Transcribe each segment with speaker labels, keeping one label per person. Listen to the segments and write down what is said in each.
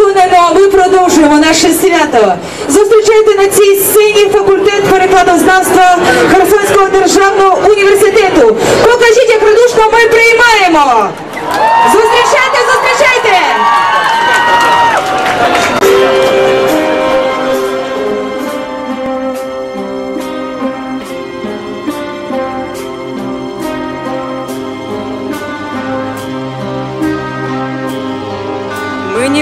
Speaker 1: присунено, а ми продовжуємо наше свято. Зустрічайте на цій сцені факультет перекладознавства Херсонського державного університету. Покажіть, як радушно ми приймаємо.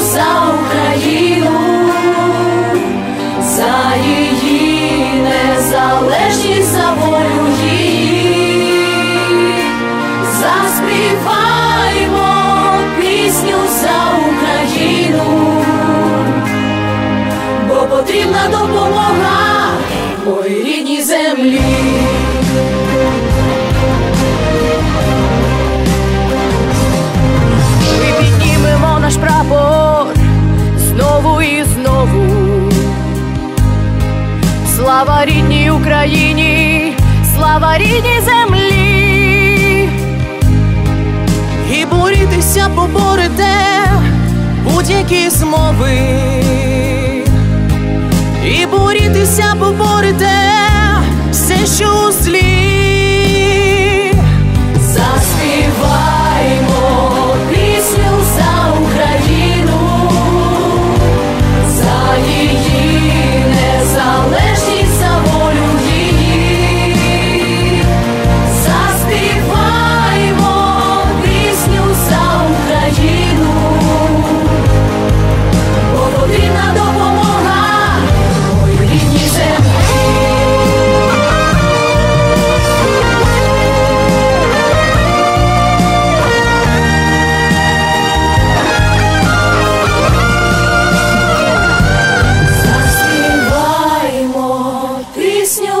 Speaker 2: За Україну, за її незалежність, за волю її. Заспіваймо пісню за Україну, бо потрібна допомога моїй рідній землі. Слава рідній Україні, слава рідній землі.
Speaker 3: І борітися поборете будь-які змови. І борітися поборете все, що у злі.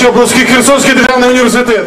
Speaker 4: Обласки Херсонський державний університет.